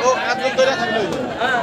ও এত দূরে থাকল হ্যাঁ